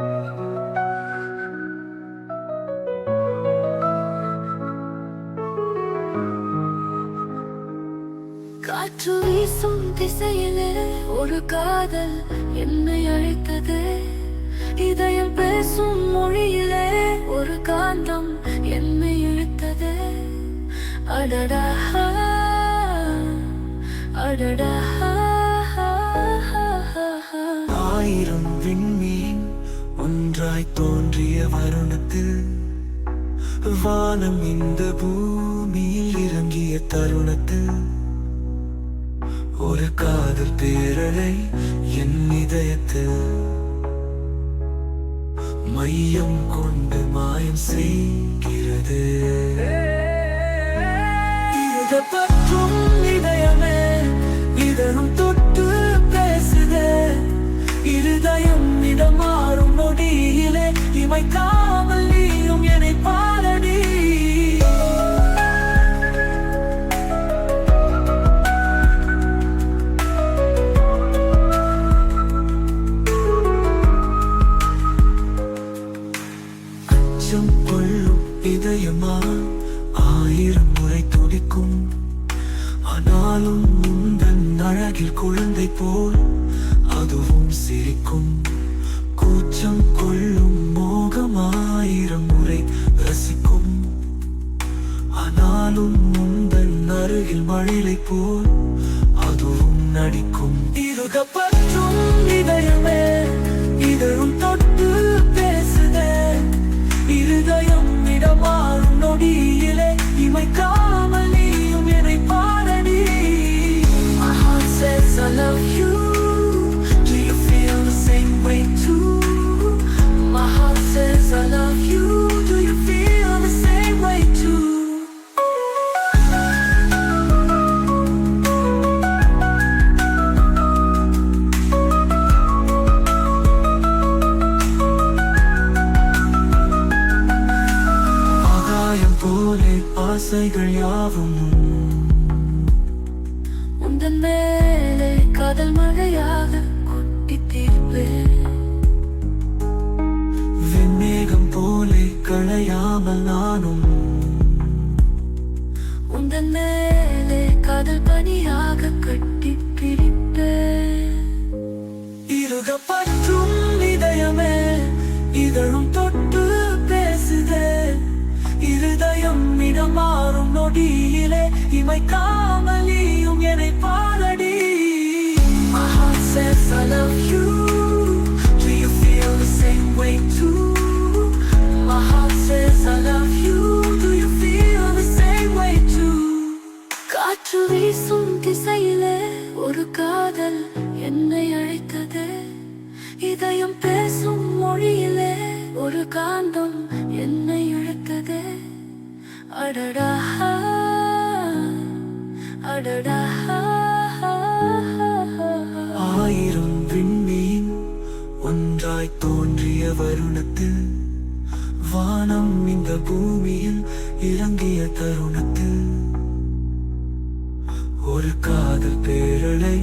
காற்று வீசும் திசையிலே ஒரு காதல் என்னை அழைத்தது. இதயம் பேசும் மொழியிலே ஒரு காந்தம் என்னை இழுத்தது அடடா அடடா. ஒன்றாய் தோன்றிய வருணத்தில் வானம் இந்த பூமியில் இறங்கிய தருணத்தில் ஒரு காதல் பேரலை என் இதயத்தில். மையம் கொண்டு மாயம் செய்கிறது இமைக்காமல் நீயும் என்னை பாரடி அச்சம் கொள்ளும் இதயமா? ஆயிரம் முறை துடிக்கும். ஆனாலும் அழகில் குழந்தை போல் அதுவும் சிரிக்கும். நானும் முந்தன் அருகில் மழிலை போல் அதுவும் நடிக்கும். இருக இதை ஆசைகள் யாவும் உந்தன் மேலே காதல் மழையாக கொட்டி தீர்ப்பேன் வெண்மேகம் போலே களையாமல் நானும் உந்தன் மேலே காதல் பனியாக கட்டி பிடிப்பேன் இருக பற்றும் இதயமே இதழும் தொட்டு இருதயம் மாறும் நொடியிலே இமைக்காமல் நீயும் என்னை பாரடி My heart says I love you Do you feel the same way too? My heart says I love you Do you feel the same way too? காற்று வீசும் திசையிலே ஒரு காதல் என்னை அழைத்தது இதயம் பேசும் மொழியிலே ஒரு காந்தம் அடடா அடடா ஆயிரம் விண்மீன் ஒன்றாய் தோன்றிய வருணத்தில் வானம் இந்த பூமியில் இறங்கிய தருணத்தில். ஒரு காதல் பேரலை